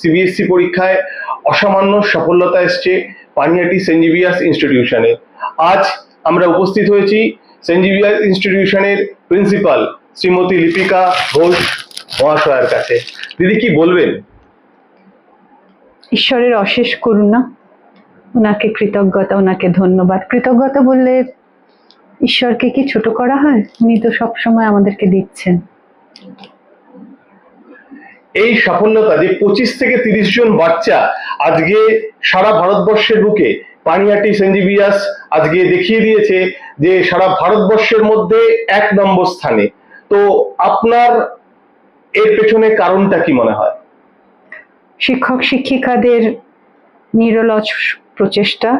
CBSE E পরীক্ষায় অসামান্য সফলতা এসছে পানিয়াটি সেন্ট জেভিয়ার্স ইনস্টিটিউশনে। আজ আমরা উপস্থিত হয়েছি সেন্ট জেভিয়ার্স ইনস্টিটিউশনের প্রিন্সিপাল শ্রীমতী লিপিকা ঘোষ মহাশয়ের কাছে। দিদি, কি বলবেন? ঈশ্বরের অশেষ করুণা, ওনাকে কৃতজ্ঞতা, ওনাকে ধন্যবাদ। কৃতজ্ঞতা বললে ঈশ্বরকে কি ছোট করা হয়? উনি তো সবসময় আমাদেরকে দিচ্ছেন। এই সফলতা যে পঁচিশ থেকে তিরিশ জন বাচ্চা আজকে সারা ভারতবর্ষের বুকে পানিহাটি সেন্ট জেভিয়ার্স আজকে দেখিয়ে দিয়েছে যে সারা ভারতবর্ষের মধ্যে এক নম্বর স্থানে। তো আপনার এর পেছনে কারণটা কি মনে হয়? শিক্ষক শিক্ষিকাদের নিরলস প্রচেষ্টা,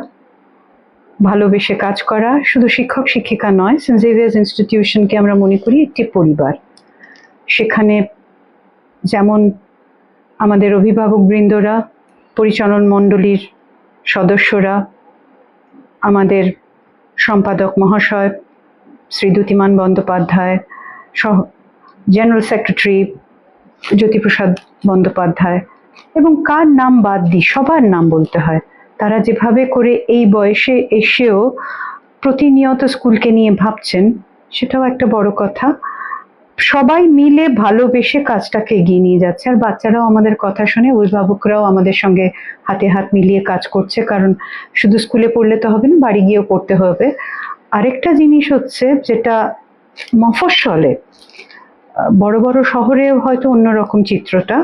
ভালোবেসে কাজ করা, শুধু শিক্ষক শিক্ষিকা নয়, সেন্ট ইনস্টিটিউশনকে আমরা মনে করি একটি পরিবার। সেখানে যেমন আমাদের অভিভাবক বৃন্দরা, পরিচালন মণ্ডলীর সদস্যরা, আমাদের সম্পাদক মহাশয়, শ্রী দ্যুতিমান বন্দ্যোপাধ্যায়, সহ জেনারেল সেক্রেটারি জ্যোতিপ্রসাদ বন্দ্যোপাধ্যায় এবং কার নাম বাদ দিই, সবার নাম বলতে হয়। তারা যেভাবে করে এই বয়সে এসেও প্রতিনিয়ত স্কুলকে নিয়ে ভাবছেন, সেটাও একটা বড় কথা। সবাই মিলে ভালোবেসে কাজটাকে এগিয়ে নিয়ে যাচ্ছে। আর বাচ্চারাও আমাদের কথা শুনে, অভিভাবকরাও আমাদের সঙ্গে হাতে হাত মিলিয়ে কাজ করছে। কারণ শুধু স্কুলে পড়লে তো হবে না, বাড়ি গিয়েও পড়তে হবে। আরেকটা জিনিস হচ্ছে যেটা মফস্বলে, বড় বড় শহরে হয়তো অন্যরকম চিত্রটা।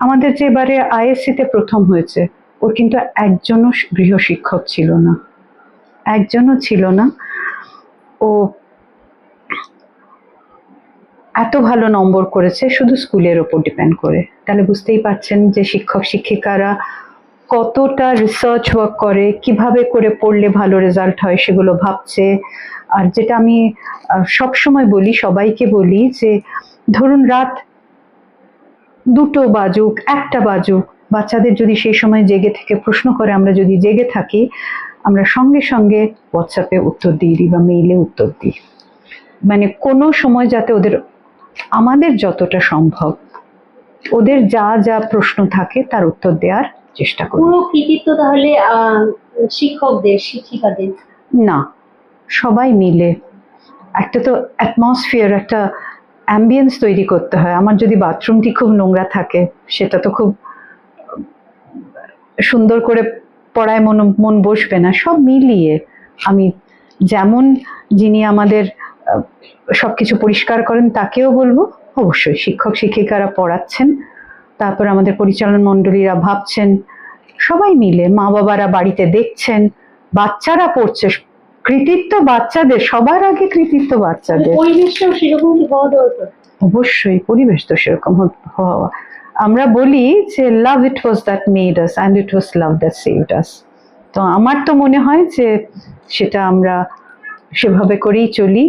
আমাদের যে এবারে আইএসসিতে প্রথম হয়েছে, ওর কিন্তু একজনও গৃহশিক্ষক ছিল না। একজনও ছিল না। ও এত ভালো নম্বর করেছে, শুধু স্কুলের ওপর ডিপেন্ড করে। তাহলে বুঝতেই পারছেন যে শিক্ষক, শিক্ষিকারা কতটা রিসার্চ ওয়ার্ক করে, কীভাবে করে পড়লে ভালো রেজাল্ট হয় সেগুলো ভাবছে। আর যেটা আমি সব সময় বলি, সবাইকে বলি যে ধরুন রাত দুটো বাজুক, একটা বাজুক, বাচ্চাদের যদি সেই সময় জেগে থেকে প্রশ্ন করে, আমরা যদি জেগে থাকি, আমরা সঙ্গে সঙ্গে হোয়াটসঅ্যাপে উত্তর দিই বা মেইলে উত্তর দিই। মানে কোনো সময় যাতে ওদের আমাদের যতটা সম্ভব। ওদের যা যা প্রশ্ন থাকে তার উত্তর দেওয়ার চেষ্টা করি। পুরো কৃতিত্ব তাহলে শিক্ষকদের শিক্ষিকাদের? না। সবাই মিলে একটা তো অ্যাটমসফিয়ার একটা অ্যাম্বিয়েন্স তৈরি করতে হয়। আমার যদি বাথরুমটি খুব নোংরা থাকে সেটা তো খুব সুন্দর করে পড়ায় মন মন বসবে না। সব মিলিয়ে আমি যেমন যিনি আমাদের সব কিছু পরিষ্কার করেন তাকেও বলব অবশ্যই শিক্ষক শিক্ষিকারা পড়াচ্ছেন তারপর আমাদের পরিচালন মণ্ডলীরা ভাবছেন সবাই মিলে মা বাবারা বাড়িতে দেখছেন বাচ্চারা পড়ছে কৃতিত্ব বাচ্চাদের সবার আগে কৃতিত্ব বাচ্চাদের। পরিবেশটাও সেরকম হওয়া দরকার? অবশ্যই পরিবেশ তো সেরকম হওয়া। আমরা বলি যে love it was that made us and it was love that saved us তো আমার তো মনে হয় যে সেটা আমরা সেভাবে করেই চলি।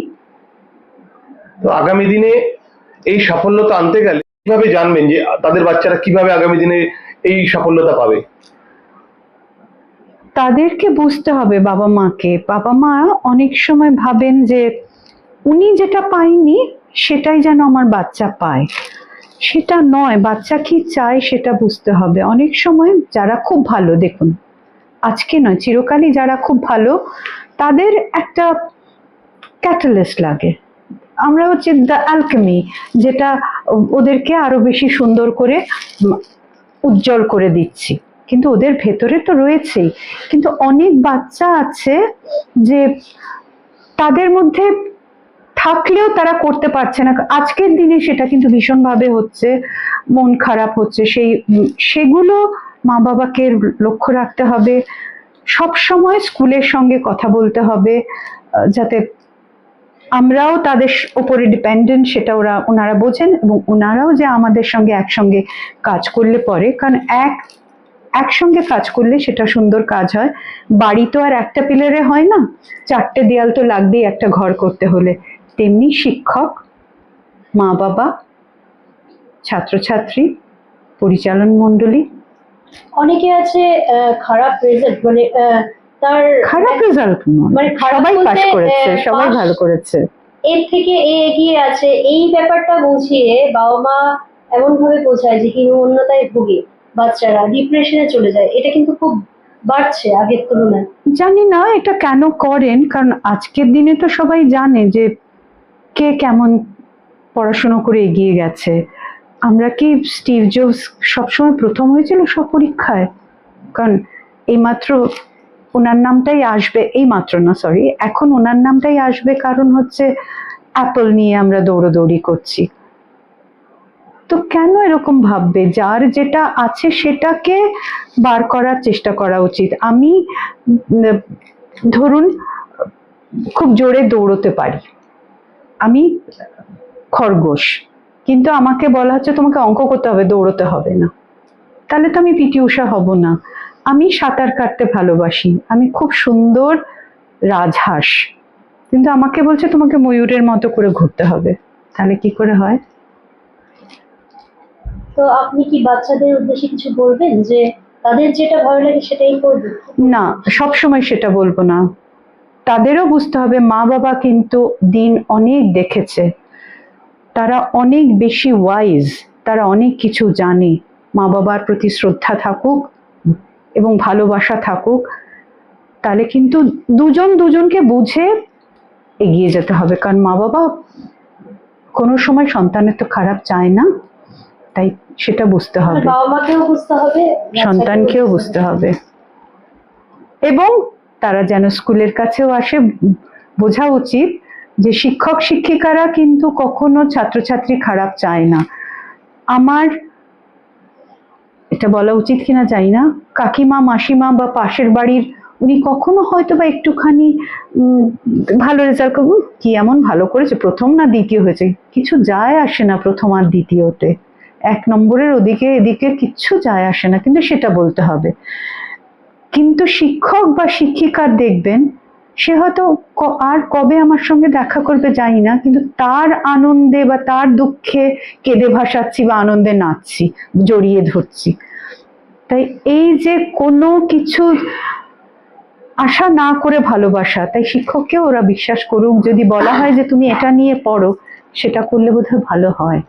তো আগামী দিনে এই সাফল্যতা আনতে গেলে কীভাবে জানবেন যে তাদের বাচ্চারা কীভাবে আগামী দিনে এই সাফল্যতা পাবে? তাদেরকে বুঝতে হবে বাবা মাকে। বাবা মা অনেক সময় ভাবেন যে উনি যেটা পায়নি, সেটাই যেন আমার বাচ্চা পায়। সেটা নয়, বাচ্চা কি চায় সেটা বুঝতে হবে। অনেক সময় যারা খুব ভালো, দেখুন, আজকে নয়, চিরকালই যারা খুব ভালো, তাদের একটা ক্যাটালিস্ট লাগে। আমরা হচ্ছে দ্য অ্যালকেমি যেটা ওদেরকে আরও বেশি সুন্দর করে উজ্জ্বল করে দিচ্ছি। কিন্তু ওদের ভেতরে তো রয়েছেই। কিন্তু অনেক বাচ্চা আছে যে তাদের মধ্যে থাকলেও তারা করতে পারছে না। আজকের দিনে সেটা কিন্তু ভীষণভাবে হচ্ছে, মন খারাপ হচ্ছে। সেই সেগুলো মা বাবাকে লক্ষ্য রাখতে হবে। সব সময় স্কুলের সঙ্গে কথা বলতে হবে যাতে আমরাও তাদের উপরে ডিপেন্ডেন্ট সেটা ওরা, ওনারা বোঝেন এবং ওনারাও যে আমাদের সঙ্গে একসঙ্গে কাজ করলে পরে, কারণ এক, একসঙ্গে কাজ করলে সেটা সুন্দর কাজ হয়। বাড়ি তো আর একটা পিলারে হয় না, চারটে দেয়াল তো লাগবেই একটা ঘর করতে হলে। তেমনি শিক্ষক মা বাবা ছাত্রছাত্রী, পরিচালন মণ্ডলী। অনেকে আছে খারাপ রেজাল্ট মানে তার খারাপ রেজাল্ট মানে খারাপ সবাই পাস করেছে সবাই ভালো করেছে। এর থেকে এ এগিয়ে আছে। এই ব্যাপারটা বুঝিয়ে বাবা মা এমন ভাবে বোঝায় যে হীনমন্যতায় ভুগে বাচ্চারা ডিপ্রেশনে চলে যায়। এটা কিন্তু খুব বাড়ছে আগের তুলনায়। জানি না এটা কেন করেন? কারণ আজকের দিনে তো সবাই জানে যে কে কেমন পড়াশুনো করে এগিয়ে গেছে। আমরা কি স্টিভ জবস সবসময় প্রথম হয়েছিল সব পরীক্ষায় কারণ এইমাত্র ওনার নামটাই আসবে, এই মাত্র না সরি এখন ওনার নামটাই আসবে কারণ হচ্ছে অ্যাপল নিয়ে আমরা দৌড়োদৌড়ি করছি। তো কেন এরকম ভাববে? যার যেটা আছে সেটাকে বার করার চেষ্টা করা উচিত। আমি, ধরুন, খুব জোরে দৌড়তে পারি। আমি খরগোশ, কিন্তু আমাকে বলা হচ্ছে তোমাকে অঙ্ক করতে হবে, দৌড়তে হবে না। তাহলে তো আমি পিটি উষা হব না। আমি সাঁতার কাটতে ভালোবাসি। আমি খুব সুন্দর রাজহাঁস। কিন্তু আমাকে বলছে তোমাকে ময়ূরের মতো করে ঘুরতে হবে। তাহলে কি করে হয়? তো আপনি কি বাচ্চাদের উদ্দেশ্যে কিছু বলবেন যে তাদের যেটা ভালো লাগে সেটাই করবে না সব সময় সেটা বলব না। তাদেরও বুঝতে হবে মা বাবা কিন্তু দিন অনেক দেখেছে। তারা অনেক বেশি ওয়াইজ তারা অনেক কিছু জানে। মা বাবার প্রতি শ্রদ্ধা থাকুক এবং ভালোবাসা থাকুক তাহলে কিন্তু দুজন দুজনকে বুঝে এগিয়ে যেতে হবে। কারণ মা বাবা কোনো সময় সন্তানের তো খারাপ চায় না তাই সেটা বুঝতে হবে। সন্তানকেও বুঝতে হবে। এবং তারা যেন স্কুলের কাছেও আসে বোঝা উচিত যে শিক্ষক শিক্ষিকারা কিন্তু কখনো ছাত্রছাত্রী খারাপ চায় না। আমার এটা বলা উচিত কিনা জানি না। কাকিমা, মাসিমা বা পাশের বাড়ির উনি কখনো হয়তো বা একটুখানি ভালো রেজাল্ট করব। কি এমন ভালো করেছে। প্রথম না দ্বিতীয় হয়েছে? কিছু যায় আসে না প্রথম আর দ্বিতীয়তে। এক নম্বরের ওদিকে এদিকে কিচ্ছু যায় আসে না, কিন্তু সেটা বলতে হবে। কিন্তু শিক্ষক বা শিক্ষিকার দেখবেন সে হয়তো আর কবে আমার সঙ্গে দেখা করবে জানি না, কিন্তু তার আনন্দে বা তার দুঃখে কেঁদে ভাসাচ্ছি বা আনন্দে নাচছি, জড়িয়ে ধরছি। তাই এই যে কোনো কিছু আশা না করে ভালোবাসা, তাই শিক্ষককেও ওরা বিশ্বাস করুক, যদি বলা হয় যে তুমি এটা নিয়ে পড়ো, সেটা করলে বোধহয় ভালো হয়।